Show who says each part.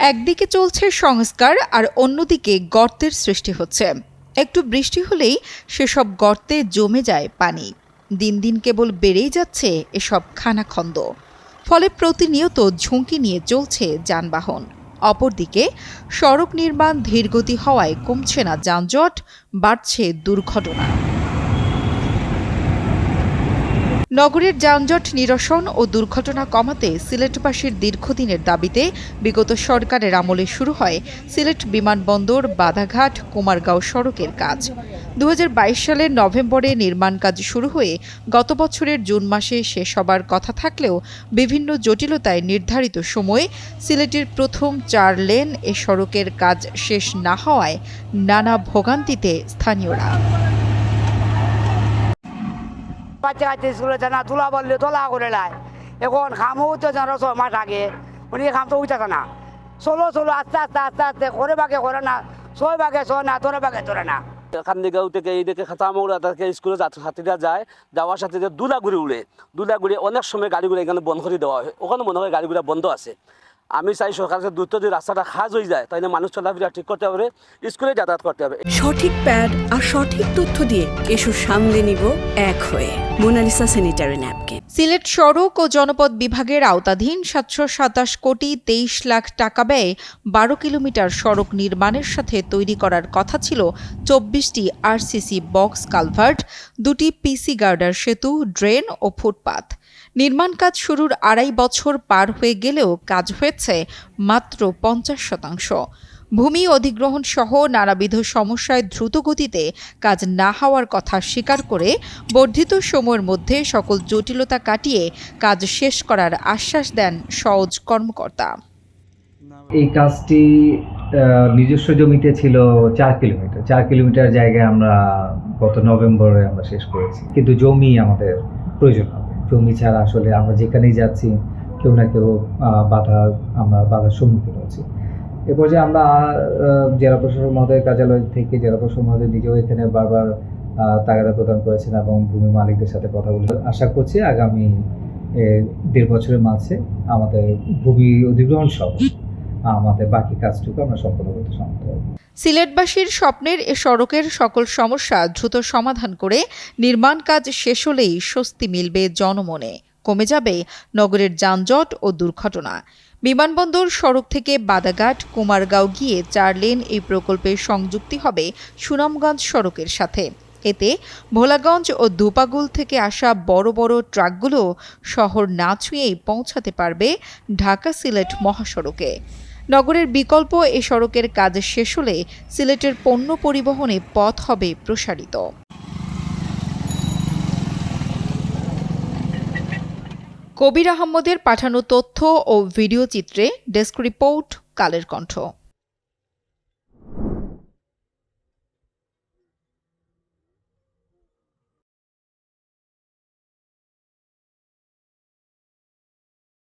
Speaker 1: একদিকে চলছে সংস্কার আর অন্যদিকে গর্তের সৃষ্টি হচ্ছে। একটু বৃষ্টি হলেই সেসব গর্তে জমে যায় পানি। দিন দিন কেবল বেড়েই যাচ্ছে এসব খানাখন্দ। ফলে প্রতিনিয়ত ঝুঁকি নিয়ে চলছে যানবাহন। অপরদিকে, সড়ক নির্মাণ ধীরগতি হওয়ায় কমছে না যানজট, বাড়ছে দুর্ঘটনা। নগরের যানজট নিরসন ও দুর্ঘটনা কমাতে সিলেটবাসীর দীর্ঘদিনের দাবিতে বিগত সরকারের আমলে শুরু হয় সিলেট বিমানবন্দর, বাধাঘাট, কুমারগাঁও সড়কের কাজ। দু হাজার বাইশ সালের নভেম্বরে নির্মাণ কাজ শুরু হয়ে গত বছরের জুন মাসে শেষ হবার কথা থাকলেও বিভিন্ন জটিলতায় নির্ধারিত সময়ে সিলেটের প্রথম চার লেন এ সড়কের কাজ শেষ না হওয়ায় নানা ভোগান্তিতে স্থানীয়রা।
Speaker 2: বাচ্চা কাচ্চা স্কুলে যায় না তুলা বললে তোলা করে লাই। এখন খামও তো জানো ছয় মাস আগে। উনি খাম তো উঠতে না। চলো চলো, আস্তে আস্তে আস্তে আস্তে করে বাগে করে না। ছয় বাগে ছয় না তোরে বাগে তোরে না।
Speaker 3: কান্দিগাঁও থেকে এইদিকে খাতামৌড়া থেকে স্কুলে ছাত্রীরা যায়, যাওয়ার সাথে যে দুলাগুড়ি উড়ে। দুলাগুড়ি অনেক সময় গাড়িগুলো এখানে বন্ধ করে দেওয়া হয়। ওখানে মনে হয় গাড়িগুলো বন্ধ আছে। আমি চাই সরকারের দ্রুত যদি রাস্তাটা খাজ হয়ে যায় তাহলে মানুষ চলাফেরা ঠিক করতে হবে স্কুলে যাতায়াত করতে হবে
Speaker 4: সঠিক প্যাড আর সঠিক তথ্য দিয়ে এসব সামলে নিব এক হয়ে। Mona Lisa sanitary napkin.
Speaker 1: সিলেট সড়ক ও জনপদ বিভাগের আওতাধীন সাতশো সাতাশ কোটি তেইশ লাখ টাকা ব্যয়ে বারো কিলোমিটার সড়ক নির্মাণের সাথে তৈরি করার কথা ছিল চব্বিশটি আরসিসি বক্স কালভার্ট দুটি পিসি গার্ডার সেতু ড্রেন ও ফুটপাত। নির্মাণ কাজ শুরুর আড়াই বছর পার হয়ে গেলেও কাজ হয়েছে মাত্র পঞ্চাশ শতাংশ। ভূমি অধিগ্রহণ সহ নানাবিধ সমস্যায় দ্রুত গতিতে কাজ না হওয়ার কথা স্বীকার করে বর্ধিত সময়ের মধ্যে সকল জটিলতা কাটিয়ে কাজ শেষ করার আশ্বাস দেন সওজ কর্মকর্তা।
Speaker 5: এই কাজটি নিজস্ব জমিতে ছিল চার কিলোমিটার। চার কিলোমিটার জায়গায় আমরা গত নভেম্বরে আমরা শেষ করেছি। কিন্তু জমি আমাদের প্রয়োজন জমি ছাড়া আসলে আমরা যেখানেই যাচ্ছি, কেউ না কেউ বাধা আমরা বাধার সম্মুখীন হচ্ছি। এ পর্যায়ে আমরা জেলা প্রশাসক মহোদয়ের কার্যালয় থেকে জেলা প্রশাসক মহোদয় নিজেও এখানে বারবার তাগাদা প্রদান করেছেন এবং ভূমি মালিকদের সাথে কথা বলে আশা করছি আগামী দেড় বছরের মাঝে আমাদের ভূমি অধিগ্রহণ সহ আমাদের বাকি কাজটুকু আমরা সম্পন্ন করতে সমর্থ হব।
Speaker 1: সিলেটবাসীর স্বপ্নের এ সড়কের সকল সমস্যা দ্রুত সমাধান করে নির্মাণ কাজ শেষ হলেই স্বস্তি মিলবে জনমনে। কমে যাবে নগরের যানজট ও দুর্ঘটনা। বিমানবন্দর সড়ক থেকে বাদাঘাট, কুমারগাঁও গিয়ে চার লেন এই প্রকল্পের সংযুক্তি হবে সুনামগঞ্জ সড়কের সাথে। এতে ভোলাগঞ্জ ও দুপাগুল থেকে আসা বড় বড় ট্রাকগুলো শহর না ছুঁয়েই পৌঁছাতে পারবে ঢাকা সিলেট মহাসড়কে। নগরের বিকল্প এ সড়কের কাজ শেষ হলে সিলেটের পণ্য পরিবহনে পথ হবে প্রসারিত। কবির আহমদের পাঠানো তথ্য ও ভিডিও চিত্রে ডেস্ক রিপোর্ট, কালের কণ্ঠ।